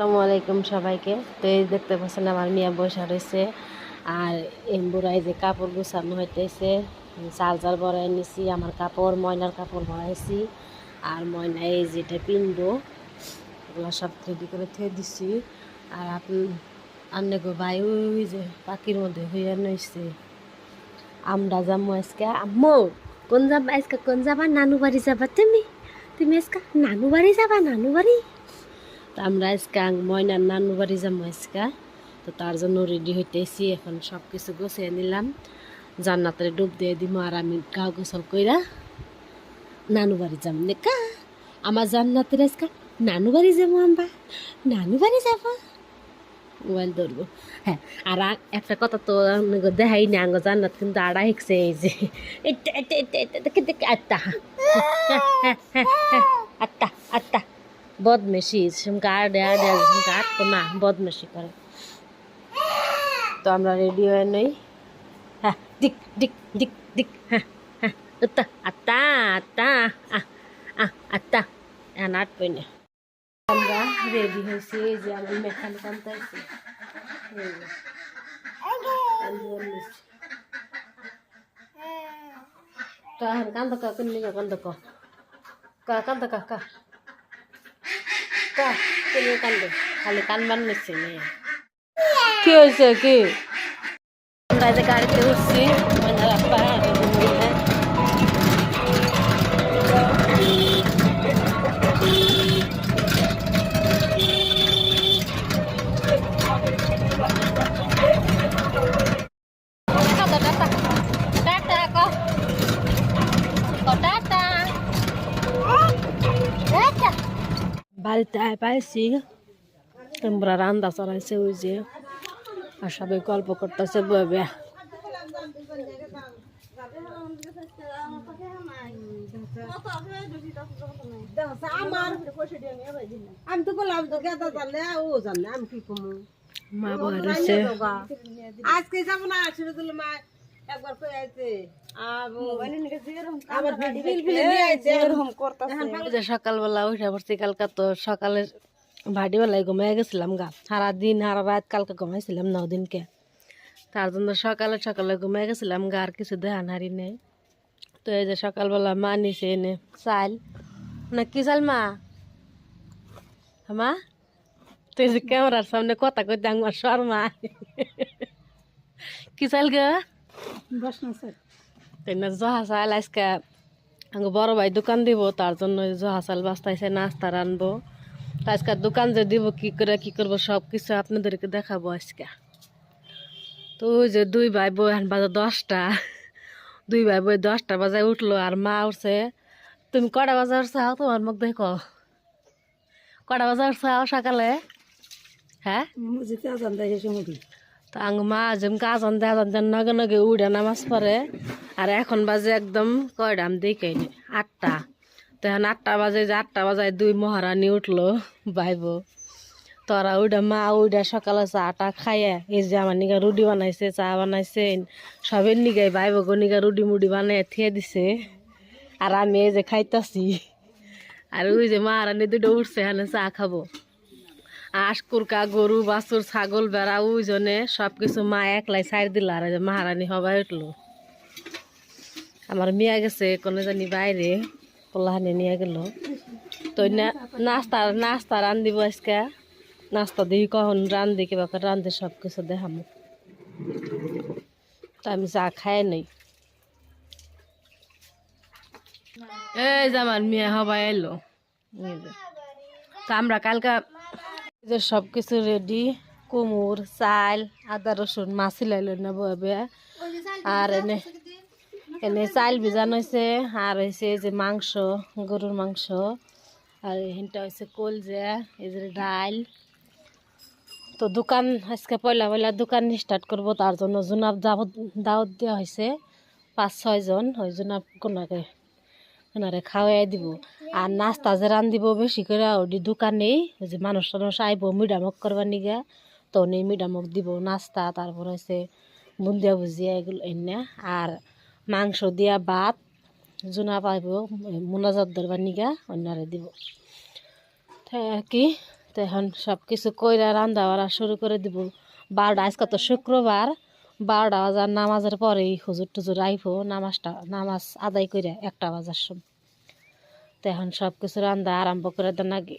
আসসালামু আলাইকুম সবাইকে। তো এই দেখতে পাচ্ছেন আমার মিয়া বসা রয়েছে। আর এমবুরাই যে কাপড় গুছানো হইতেছে চাল বড়াই নিছি, আমার কাপড়, ময়নার কাপড় বড়াইছি আর ময়না এই যেটা পিনবো এগুলো সব রেডি করে থুয়ে দিছি। আর আপনি, আন্নে গো ভাই, ওই যে পাখির মধ্যে হইয়া নইছে। আমরা যাব আজকে। আম্মু, কোন যাবা আজকে? কোন যাবা? নানু বাড়ি যাবা তুমি? তুমি আজকে নানু বাড়ি যাবা? নানু বাড়ি তো আমরা আজকে ময়নার নানু বাড়ি যাব আজকে। তো তার জন্য রেডি হইতেছি, এখন সব কিছু গুছিয়ে নিলাম। জান্নাতের ডুব দিয়ে দিব আর আমি গা গোসল কইরা নানু বাড়ি যাম। নেকা, আমার জান্নাতের আজকে নানু বাড়ি যাব আমরা। নানু বাড়ি যাব। মোবাইল ধরবো। হ্যাঁ আর একটা কথা তো দেখাই না আঙ্গ জান্নাত কিন্তু আড়া হেঁকছে এই যে। এটা এটা এটা এটা, দেখে দেখে, আত্মা। আত্মা আত্মা। বদমেশি ঝুমকা আডে আডে ঝুমকা আটকো না বদমেশি করে তো আমরা রেডি হয়ে নই হ্যাঁ দিক দিক দিক দিক হ্যাঁ হ্যাঁ আত্তা আত্তা আত্তা আহ আহ আত্তা এখন আটকই না আমরা রেডি হয়েছি এই যে আমি মেখান কান্তাইছি এই যে। কান্দি আনছি। তো এখন কান্দ কা কোন নিগা কান্দ? খালি কানবান মেয়ে। কি হয়েছে কি? গাড়িতে উঠছি বাড়িতে আয় পাইছি। আমরা রান্না চড়াইছে ওই যে আর সবাই গল্প করতেছে বয়ে আমি তো বললাম তো গেদা জানলে ও জানলে আমি কি কমু? মা বয়ে আজকে যাব না আসলে মা একবার কই যে সকালবেলা উঠে পড়ছি কালকা তো সকালে ভাটিবেলায় ঘুমাই গেছিলাম গা। সারা দিন সারা রাত কালকে ঘুমাইছিলাম নও দিনকে। তার জন্য সকালে সকালে ঘুমাই গেছিলাম গা আর কিছু দেহান হারি নেই। তো এই যে সকালবেলা মা নিছে এনে চাল। না কি চাল মা? মা? তুই যে ক্যামেরার সামনে কথা কইতে আমার শর্মা। কি চাল গা? জহা চাল আজকে বড় ভাই দোকান দিব তার জন্য জহা চাল বাস্তাইছে নাস্তা রানবো। আজকে দোকান যে দিব কি করে কি করব সব কিছু আপনাদেরকে দেখাবো আজকে। তো ওই যে দুই ভাই বই এখন বাজে দশটা। দুই ভাই বই দশটা বাজায় উঠল আর মা উঠছে। তুমি কটা বাজে উঠছাও তোমার মুখ দেখো। কটা বাজে উঠছাও সকালে? হ্যাঁ? যেতে তো আং মা যেম কাজন দেজন দেন নগে নগে উড়ে নামাজ পড়ে। আর এখন বাজে একদম কয়টা আমি দেখে আটটা। তো এখন আটটা বাজে, যে আটটা বাজায় দুই মহারানী উঠল বাইব তোরা উডা মা উডা সকালে চাটা খাইয়া, এই যে আমার নিগা রুটি বানাইছে, চা বানাইছে সবের নিগাই বাইব গো নিগা রুটি মুড়ি বানাই থিয়ে দিছে। আর আমি এই যে খাইতাছি। আর ওই যে মহারানী দুটো উঠছে, এখানে চা খাব। আঁশ কুরকা গরু বাছুর, ছাগল, বেড়া ওইজনে সব কিছু মা একলাই সাইড দিল আর মহারানী হবাই উঠল। আমার মিয়া গেছে, কোনো জানি বাইরে পোলাহানি নিয়ে গেল। তো নাস্তা নাস্তা রান্ধিব আজকে। নাস্তা দিই কখন রান্ধি, কিবা করে রান সব কিছু দেখাম আমি চা খাই নাই। এই যে আমার মিয়া হবাই এলো। তা আমরা কালকা যে সব কিছু রেডি কুমুর, চাল, আদা, রসুন, মাছি লাইল না বয়ে আর এনে এনে চাল ভিজানো হয়েছে আর হয়েছে যে মাংস গরুর মাংস। আর এখানটা হয়েছে কলজা, এই যে ডাল তো দোকান, আজকে পয়লা পয়লা দোকান স্টার্ট করব, তার জন্য জুনাব দাওয়াত দাওয়াত দেওয়া হয়েছে পাঁচ ছয়জন ওই জুনাব কোনাকে ওনারে খাওয়াই দিব। আর নাস্তা যে রান দিব বেশি করে ওই যে মানুষ টানুষ আইব মিডামক করবার নিগে, তো উনি মিডামক দিব নাস্তা, তারপর হচ্ছে বুন্দিয়া ভুজিয়া এগুলো এনে, আর মাংস দিয়া ভাত, জোনা পাইব, মোনাজাত ধরবার নিগা, অন্যরে দিব। আর কি তো এখন সব কিছু কইরা রান্না বাড়া শুরু করে দিব। বারোটা, আজকে তো শুক্রবার, বারোটা বাজার নামাজের পরেই হুজুর টুজুর আইফো নামাজটা, নামাজ আদায় করে একটা বাজার সময় তো এখন সব কিছু রান্না আরম্ভ করে দেন আগে।